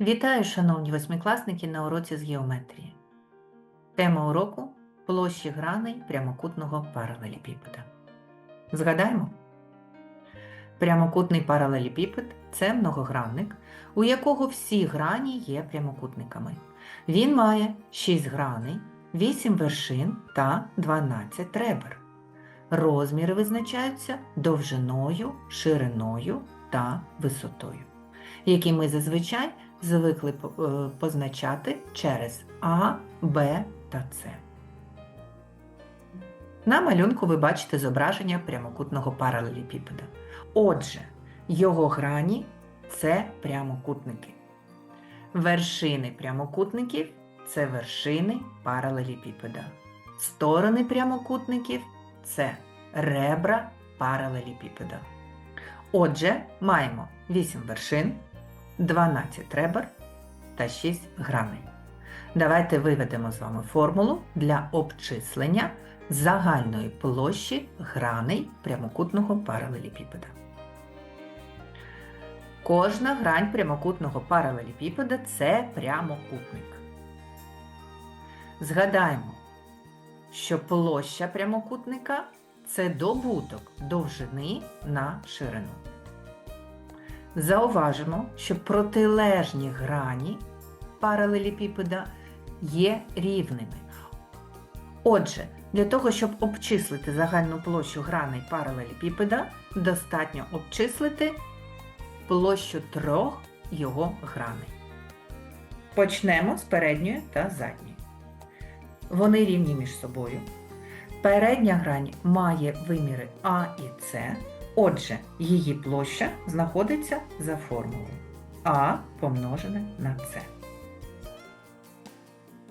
Вітаю, шановні восьмикласники на уроці з геометрії. Тема уроку площі граней прямокутного паралелепіпеда. Згадаємо? Прямокутний паралелепіпед це многогранник, у якого всі грані є прямокутниками. Він має 6 граней, 8 вершин та 12 ребер. Розміри визначаються довжиною, шириною та висотою, які ми зазвичай звикли е, позначати через А, Б та С. На малюнку ви бачите зображення прямокутного паралелепіпеда. Отже, його грані це прямокутники. Вершини прямокутників це вершини паралелепіпеда. Сторони прямокутників це ребра паралелепіпеда. Отже, маємо 8 вершин, 12 ребер та 6 граней. Давайте виведемо з вами формулу для обчислення загальної площі граней прямокутного паралелепіпеда. Кожна грань прямокутного паралелепіпеда це прямокутник. Згадаємо, що площа прямокутника це добуток довжини на ширину. Зауважимо, що протилежні грані паралелепіпеда є рівними. Отже, для того, щоб обчислити загальну площу граней паралелепіпеда, достатньо обчислити площу трьох його граней. Почнемо з передньої та задньої. Вони рівні між собою. Передня грань має виміри А і С, отже, її площа знаходиться за формулою А помножене на С.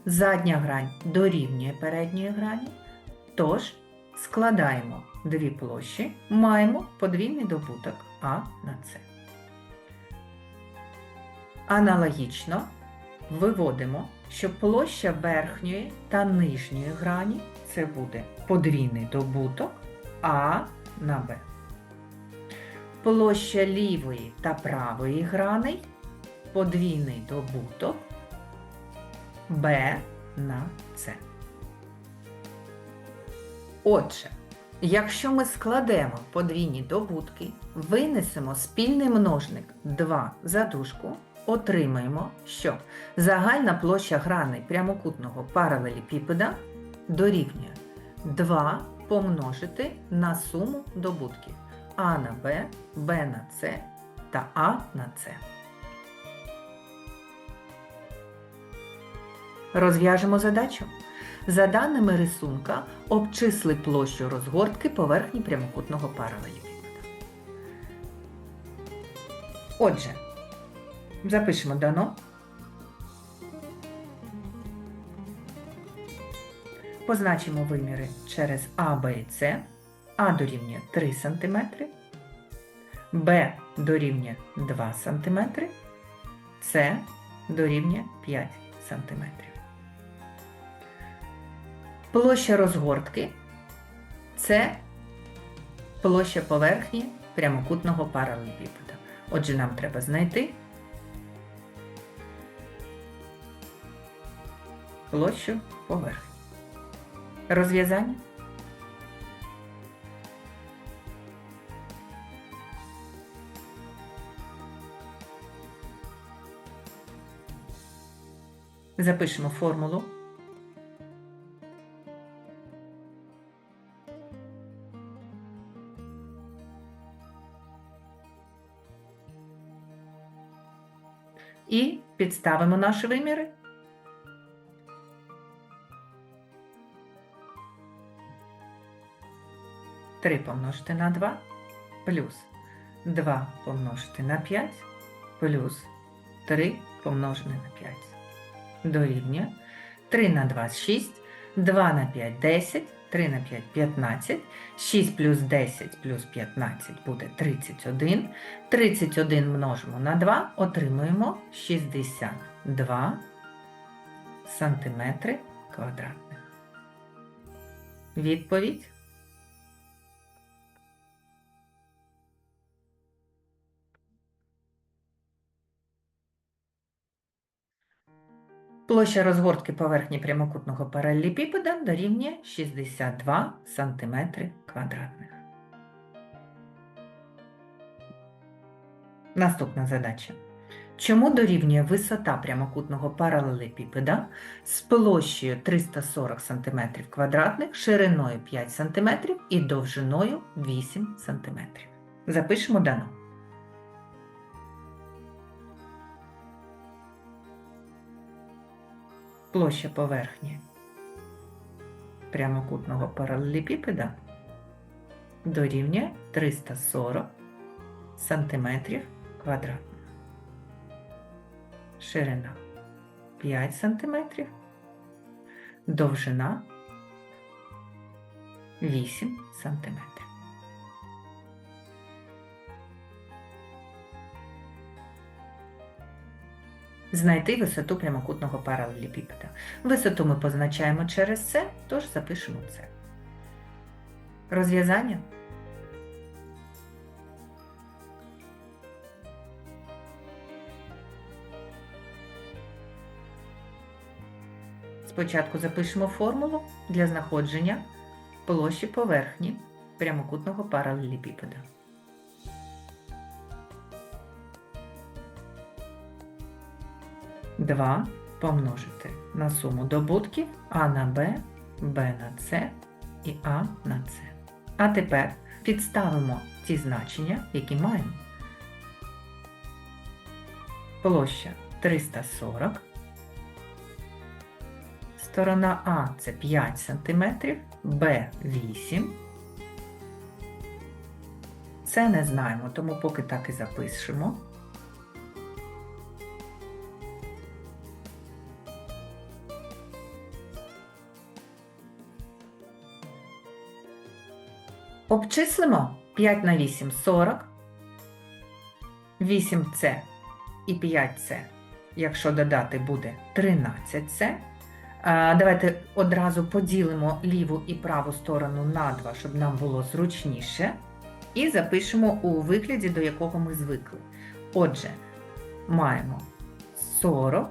Задня грань дорівнює передньої грані, тож складаємо дві площі, маємо подвійний добуток А на С. Аналогічно виводимо, що площа верхньої та нижньої грані це буде подвійний добуток А на Б. Площа лівої та правої граней подвійний добуток Б на С. Отже, якщо ми складемо подвійні добутки, винесемо спільний множник 2 за дужку, отримаємо, що загальна площа граней прямокутного паралелепіпеда дорівнює 2 помножити на суму добутків А на Б, Б на С та А на С. Розв'яжемо задачу. За даними рисунка, обчисли площу розгортки поверхні прямокутного паралелепіпеда. Отже, запишемо дано. Позначимо виміри через А, Б і С. А дорівнює 3 см, Б дорівнює 2 см, С дорівнює 5 см. Площа розгортки це площа поверхні прямокутного паралелепіпеда. Отже, нам треба знайти площу поверхні. Розв'язання. Запишемо формулу. І підставимо наші виміри. Три помножити на 2 плюс 2 помножити на 5 плюс 3 помножене на 5. Дорівнює 3 на 2 6, 2 на 5 10, 3 на 5 15, 6 плюс 10 плюс 15 буде 31. 31 множимо на 2, отримуємо 62 сантиметри квадратних. Відповідь Площа розгортки поверхні прямокутного паралелепіпеда дорівнює 62 см квадратних. Наступна задача. Чому дорівнює висота прямокутного паралелепіпеда з площею 340 см квадратних, шириною 5 см і довжиною 8 см? Запишемо дано. Площа поверхні прямокутного паралелепіпеда дорівнює 340 сантиметрів квадратних. Ширина 5 сантиметрів, довжина 8 сантиметрів. Знайти висоту прямокутного паралелепіпеда. Висоту ми позначаємо через це, тож запишемо це. Розв'язання. Спочатку запишемо формулу для знаходження площі поверхні прямокутного паралелепіпеда. Два помножити на суму добутків А на Б, Б на С і А на С. А тепер підставимо ті значення, які маємо. Площа 340. Сторона А це 5 см, Б 8. Це не знаємо, тому поки так і запишемо. Обчислимо 5 на 8 40. 8С і 5С, якщо додати, буде 13С. Давайте одразу поділимо ліву і праву сторону на 2, щоб нам було зручніше. І запишемо у вигляді, до якого ми звикли. Отже, маємо 40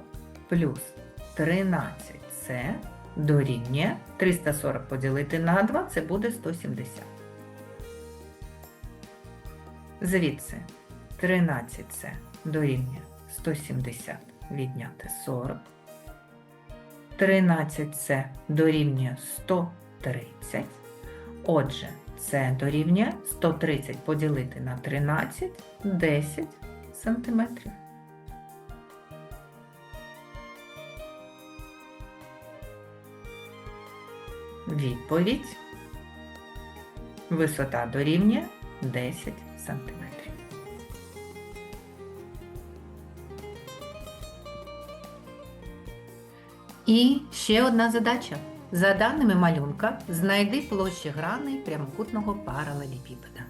плюс 13С дорівнює 340 поділити на 2, це буде 170. Звідси 13С дорівнює 170 відняти 40. 13С дорівнює 130. Отже, це дорівнює 130 поділити на 13 10 сантиметрів. Відповідь. Висота дорівнює 10 сантиметрів. І ще одна задача. За даними малюнка, знайди площі граней прямокутного паралелепіпеда.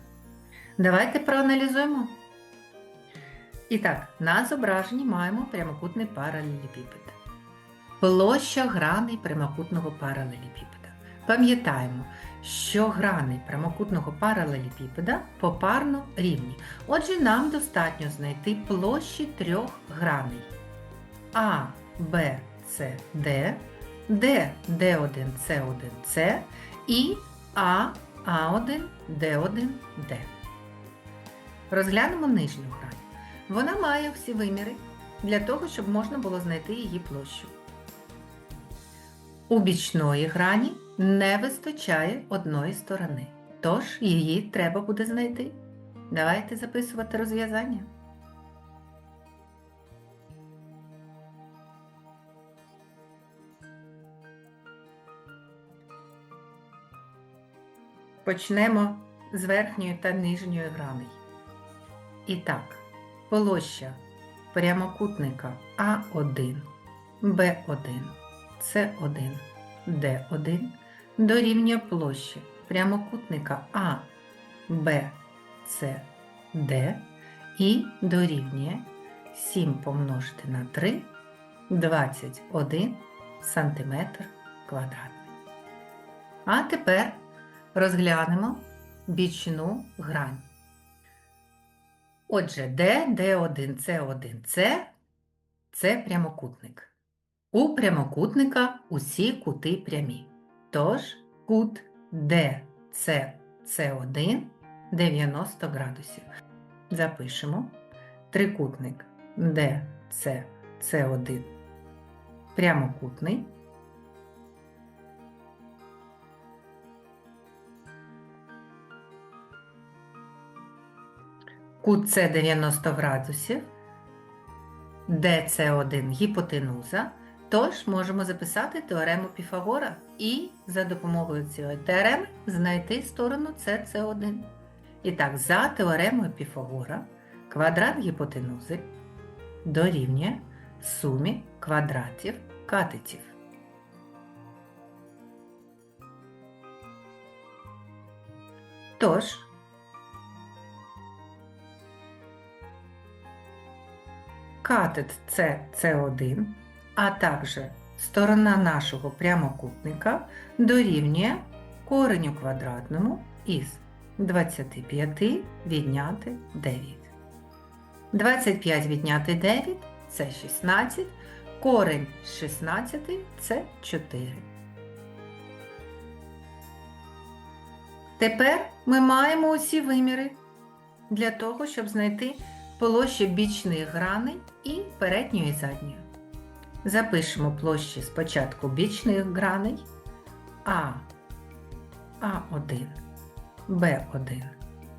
Давайте проаналізуємо. І так, на зображенні маємо прямокутний паралелепіпед. Площа граней прямокутного паралелепіпеда. Пам'ятаємо, що грани прямокутного паралелепіпеда попарно рівні. Отже, нам достатньо знайти площі трьох граней А, Б, С, Д, Д, Д1, С1, С і А, А1, Д1, Д. Розглянемо нижню грань. Вона має всі виміри для того, щоб можна було знайти її площу. У бічної грані не вистачає одної сторони, тож її треба буде знайти. Давайте записувати розв'язання. Почнемо з верхньої та нижньої граней. І так, площа прямокутника А1, Б1, С1, Д1 дорівнює площі прямокутника А, Б, С, Д і дорівнює 7 помножити на 3 21 сантиметр квадратний. А тепер розглянемо бічну грань. Отже, D, D1, C1, C – це прямокутник. У прямокутника усі кути прямі. Тож кут DCC1 90 градусів. Запишемо трикутник DCC1 прямокутний. Кут С 90 градусів, ДС1 гіпотенуза. Тож можемо записати теорему Піфагора і за допомогою цієї теореми знайти сторону СС1. І так, за теоремою Піфагора квадрат гіпотенузи дорівнює сумі квадратів катетів. Тож, катет С С1, а також сторона нашого прямокутника дорівнює кореню квадратному із 25 відняти 9. 25 відняти 9 це 16, корень з 16 це 4. Тепер ми маємо усі виміри для того, щоб знайти площі бічних граней і передньої і задньої. Запишемо площі спочатку бічних граней А, А1, Б1,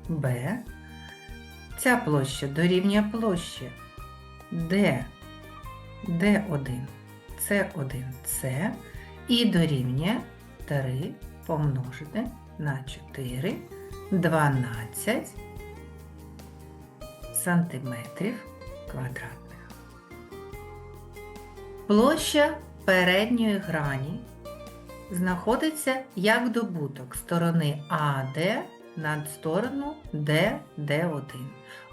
Б. Ця площа дорівнює площі Д, Д1, С1, С і дорівнює 3 помножити на 4, 12 сантиметрів квадратних. Площа передньої грані знаходиться як добуток сторони АД над сторону ДД1.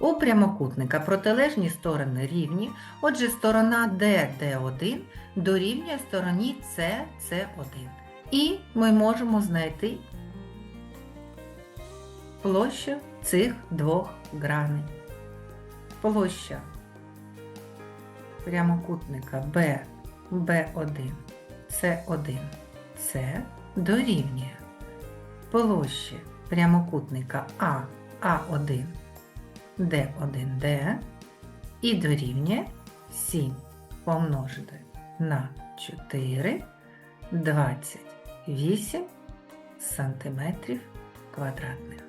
У прямокутника протилежні сторони рівні, отже, сторона ДД1 дорівнює стороні СС1. І ми можемо знайти площу цих двох граней. Площа прямокутника Б, Б1, С1, С дорівнює площі прямокутника А, А1, Д1, Д і дорівнює 7 помножити на 4, 28 сантиметрів квадратних.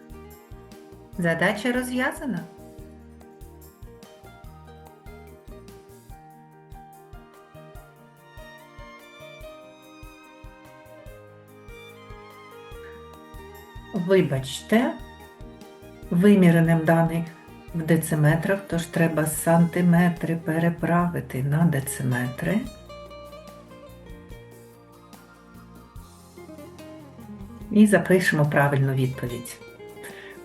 Задача розв'язана. Вибачте, виміреним даних в дециметрах, тож треба сантиметри переправити на дециметри. І запишемо правильну відповідь.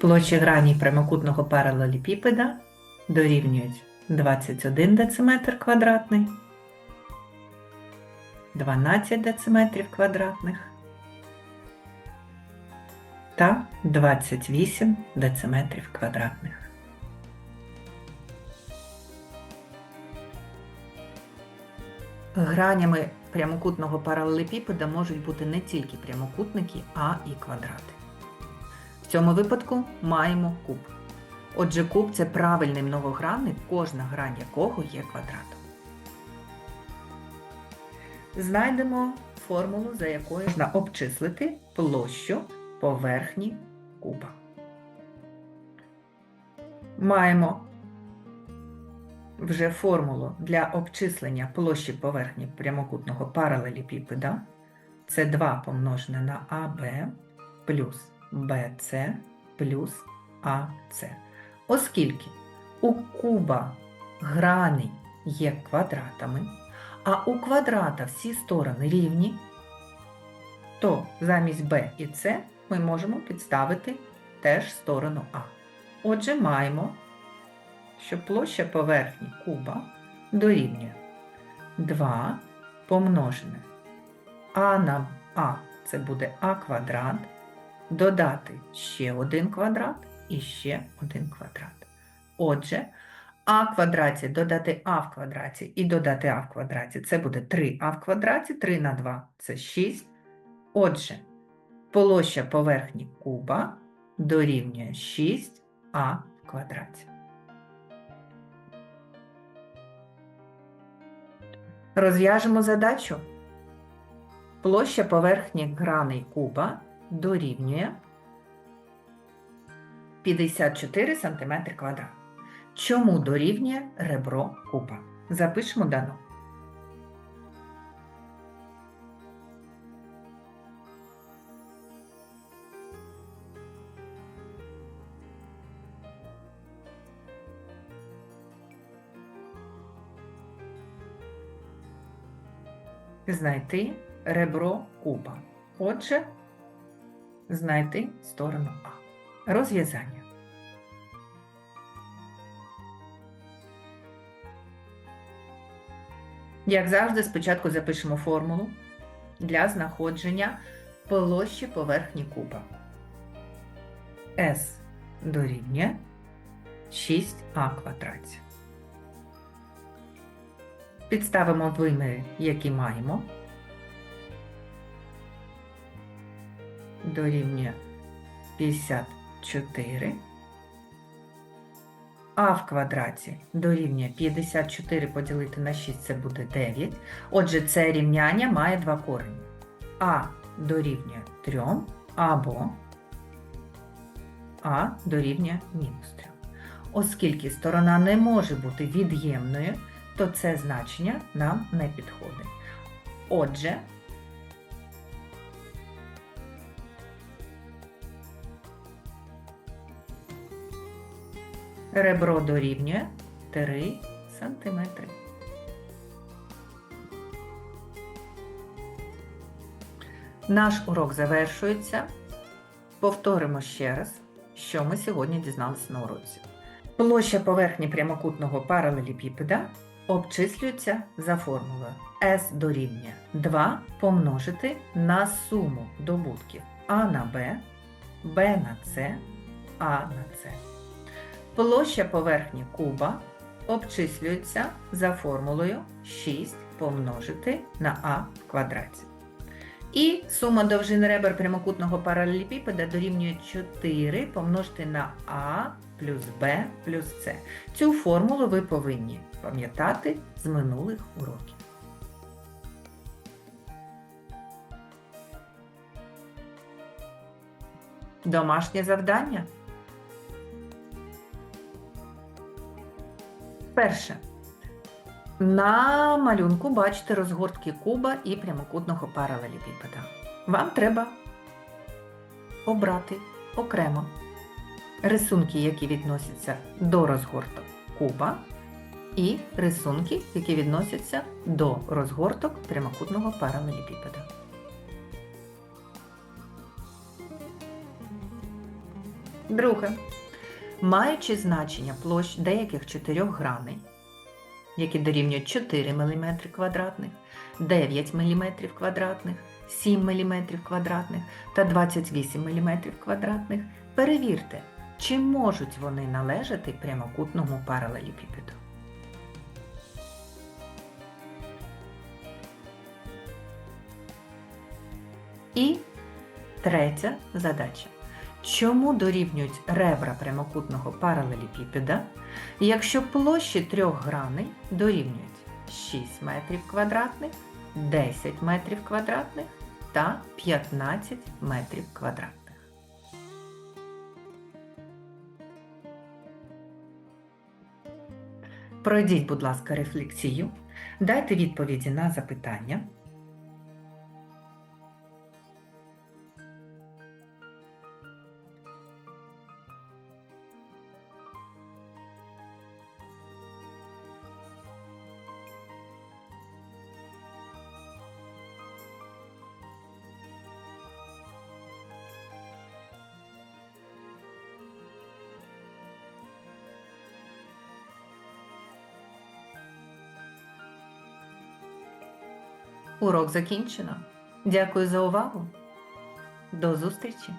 Площі грані прямокутного паралелепіпеда дорівнюють 21 дециметр квадратний, 12 дециметрів квадратних та 28 дециметрів квадратних. Гранями прямокутного паралелепіпеда можуть бути не тільки прямокутники, а і квадрати. В цьому випадку маємо куб. Отже, куб це правильний многогранник, кожна грань якого є квадратом. Знайдемо формулу, за якою можна обчислити площу поверхні куба. Маємо вже формулу для обчислення площі поверхні прямокутного паралелепіпеда. Це 2 помножене на АБ плюс БЦ плюс АЦ. Оскільки у куба грани є квадратами, а у квадрата всі сторони рівні, то замість Б і С ми можемо підставити теж сторону А. Отже, маємо, що площа поверхні куба дорівнює 2 помножене А на А це буде А квадрат, додати ще один квадрат і ще один квадрат. Отже, а в квадраті додати а в квадраті і додати а в квадраті це буде 3а в квадраті, 3 на 2 це 6. Отже, площа поверхні куба дорівнює 6а в квадраті. Розв'яжемо задачу. Площа поверхні граней куба дорівнює 54 см квадрат. Чому дорівнює ребро куба? Запишемо дано. Знайти ребро куба. Отже, знайти сторону А. Розв'язання. Як завжди, спочатку запишемо формулу для знаходження площі поверхні куба. S дорівнює 6а квадраті. Підставимо виміри, які маємо. Дорівнює 54. А в квадраті дорівнює 54 поділити на 6 це буде 9. Отже, це рівняння має два корені. А дорівнює 3 або А дорівнює мінус 3. Оскільки сторона не може бути від'ємною, то це значення нам не підходить. Отже, ребро дорівнює 3 см. Наш урок завершується. Повторимо ще раз, що ми сьогодні дізналися на уроці. Площа поверхні прямокутного паралелепіпеда обчислюється за формулою S дорівнює 2 помножити на суму добутків А на Б, Б на С, А на С. Площа поверхні куба обчислюється за формулою 6 помножити на А в квадраті. І сума довжин ребер прямокутного паралелепіпеда дорівнює 4 помножити на А плюс Б плюс С. Цю формулу ви повинні пам'ятати з минулих уроків. Домашнє завдання. Перше. На малюнку бачите розгортки куба і прямокутного паралелепіпеда. Вам треба обрати окремо рисунки, які відносяться до розгорток куба, і рисунки, які відносяться до розгорток прямокутного паралелепіпеда. Друге. Маючи значення площ деяких чотирьох граней, які дорівнюють 4 мм квадратних, 9 мм квадратних, 7 мм квадратних та 28 мм квадратних, перевірте, чи можуть вони належати прямокутному паралелепіпеду. І третя задача. Чому дорівнюють ребра прямокутного паралелепіпеда, якщо площі трьох граней дорівнюють 6 метрів квадратних, 10 метрів квадратних та 15 метрів квадратних? Пройдіть, будь ласка, рефлексію, дайте відповіді на запитання. Урок закінчено. Дякую за увагу. До зустрічі!